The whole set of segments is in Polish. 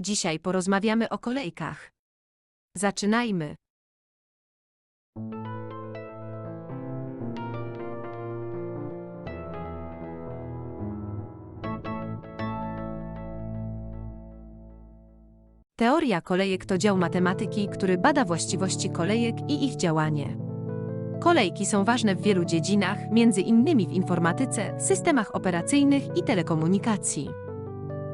Dzisiaj porozmawiamy o kolejkach. Zaczynajmy. Teoria kolejek to dział matematyki, który bada właściwości kolejek i ich działanie. Kolejki są ważne w wielu dziedzinach, między innymi w informatyce, systemach operacyjnych i telekomunikacji.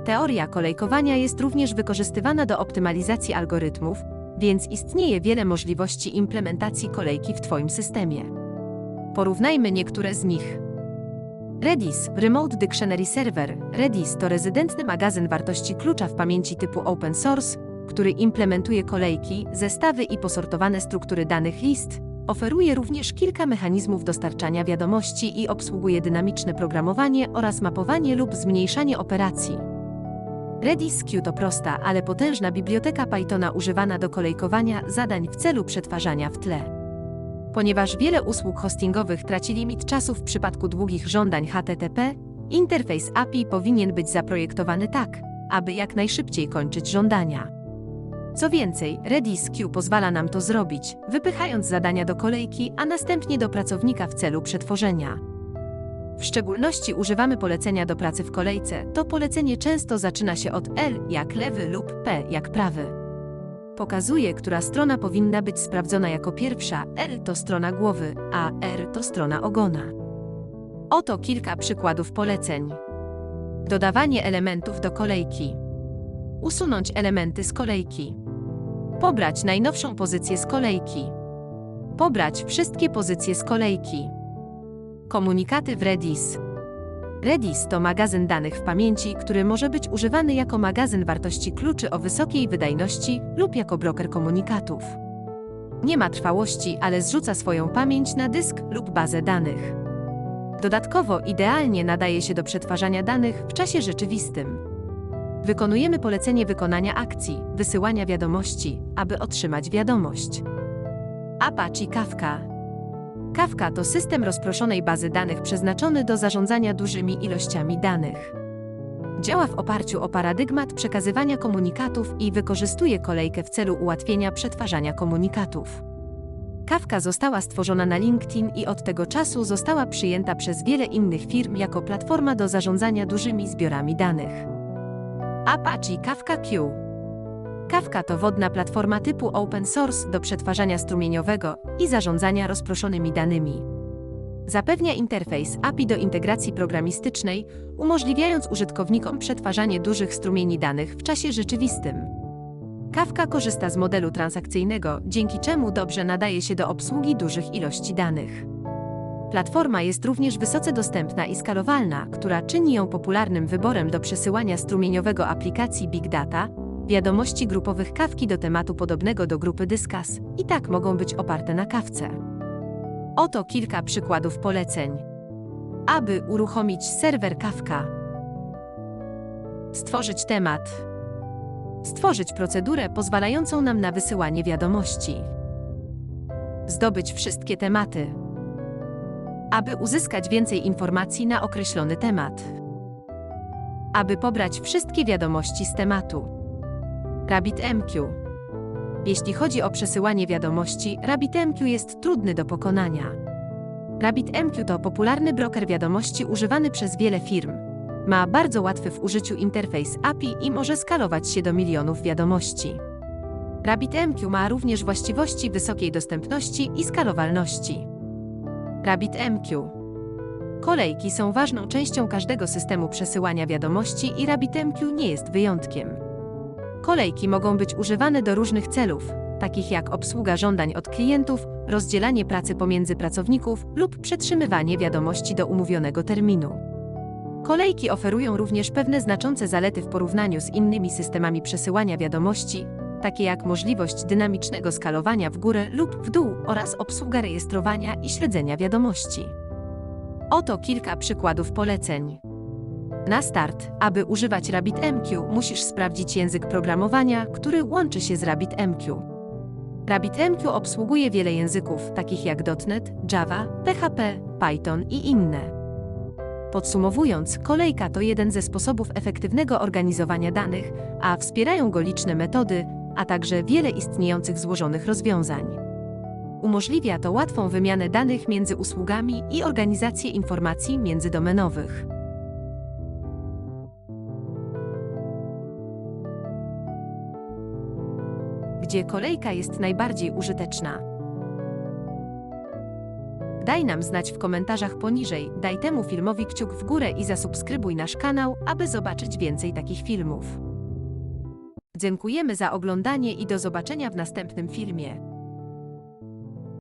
Teoria kolejkowania jest również wykorzystywana do optymalizacji algorytmów, więc istnieje wiele możliwości implementacji kolejki w Twoim systemie. Porównajmy niektóre z nich. Redis Remote Dictionary Server Redis to rezydentny magazyn wartości klucza w pamięci typu open source, który implementuje kolejki, zestawy i posortowane struktury danych list. Oferuje również kilka mechanizmów dostarczania wiadomości i obsługuje dynamiczne programowanie oraz mapowanie lub zmniejszanie operacji. Redis Q to prosta, ale potężna biblioteka Pythona używana do kolejkowania zadań w celu przetwarzania w tle. Ponieważ wiele usług hostingowych traci limit czasu w przypadku długich żądań HTTP, interfejs API powinien być zaprojektowany tak, aby jak najszybciej kończyć żądania. Co więcej, Redis Q pozwala nam to zrobić, wypychając zadania do kolejki, a następnie do pracownika w celu przetworzenia. W szczególności używamy polecenia do pracy w kolejce. To polecenie często zaczyna się od L jak lewy lub P jak prawy. Pokazuje, która strona powinna być sprawdzona jako pierwsza. L to strona głowy, a R to strona ogona. Oto kilka przykładów poleceń. Dodawanie elementów do kolejki. Usunąć elementy z kolejki. Pobrać najnowszą pozycję z kolejki. Pobrać wszystkie pozycje z kolejki. Komunikaty w Redis. Redis to magazyn danych w pamięci, który może być używany jako magazyn wartości kluczy o wysokiej wydajności lub jako broker komunikatów. Nie ma trwałości, ale zrzuca swoją pamięć na dysk lub bazę danych. Dodatkowo idealnie nadaje się do przetwarzania danych w czasie rzeczywistym. Wykonujemy polecenie wykonania akcji, wysyłania wiadomości, aby otrzymać wiadomość. Apache Kafka Kafka to system rozproszonej bazy danych przeznaczony do zarządzania dużymi ilościami danych. Działa w oparciu o paradygmat przekazywania komunikatów i wykorzystuje kolejkę w celu ułatwienia przetwarzania komunikatów. Kafka została stworzona na LinkedIn i od tego czasu została przyjęta przez wiele innych firm jako platforma do zarządzania dużymi zbiorami danych. Apache Kafka Q Kafka to wodna platforma typu open source do przetwarzania strumieniowego i zarządzania rozproszonymi danymi. Zapewnia interfejs API do integracji programistycznej, umożliwiając użytkownikom przetwarzanie dużych strumieni danych w czasie rzeczywistym. Kafka korzysta z modelu transakcyjnego, dzięki czemu dobrze nadaje się do obsługi dużych ilości danych. Platforma jest również wysoce dostępna i skalowalna, która czyni ją popularnym wyborem do przesyłania strumieniowego aplikacji Big Data, Wiadomości grupowych kawki do tematu podobnego do grupy Dyskas i tak mogą być oparte na kawce. Oto kilka przykładów poleceń. Aby uruchomić serwer Kafka. Stworzyć temat. Stworzyć procedurę pozwalającą nam na wysyłanie wiadomości. Zdobyć wszystkie tematy. Aby uzyskać więcej informacji na określony temat. Aby pobrać wszystkie wiadomości z tematu. RabbitMQ. Jeśli chodzi o przesyłanie wiadomości, RabbitMQ jest trudny do pokonania. RabbitMQ to popularny broker wiadomości używany przez wiele firm. Ma bardzo łatwy w użyciu interfejs API i może skalować się do milionów wiadomości. RabbitMQ ma również właściwości wysokiej dostępności i skalowalności. RabbitMQ Kolejki są ważną częścią każdego systemu przesyłania wiadomości i RabbitMQ nie jest wyjątkiem. Kolejki mogą być używane do różnych celów, takich jak obsługa żądań od klientów, rozdzielanie pracy pomiędzy pracowników lub przetrzymywanie wiadomości do umówionego terminu. Kolejki oferują również pewne znaczące zalety w porównaniu z innymi systemami przesyłania wiadomości, takie jak możliwość dynamicznego skalowania w górę lub w dół oraz obsługa rejestrowania i śledzenia wiadomości. Oto kilka przykładów poleceń. Na start, aby używać RabbitMQ, musisz sprawdzić język programowania, który łączy się z RabbitMQ. RabbitMQ obsługuje wiele języków, takich jak .NET, Java, PHP, Python i inne. Podsumowując, kolejka to jeden ze sposobów efektywnego organizowania danych, a wspierają go liczne metody, a także wiele istniejących złożonych rozwiązań. Umożliwia to łatwą wymianę danych między usługami i organizację informacji międzydomenowych. Gdzie kolejka jest najbardziej użyteczna? Daj nam znać w komentarzach poniżej, daj temu filmowi kciuk w górę i zasubskrybuj nasz kanał, aby zobaczyć więcej takich filmów. Dziękujemy za oglądanie i do zobaczenia w następnym filmie.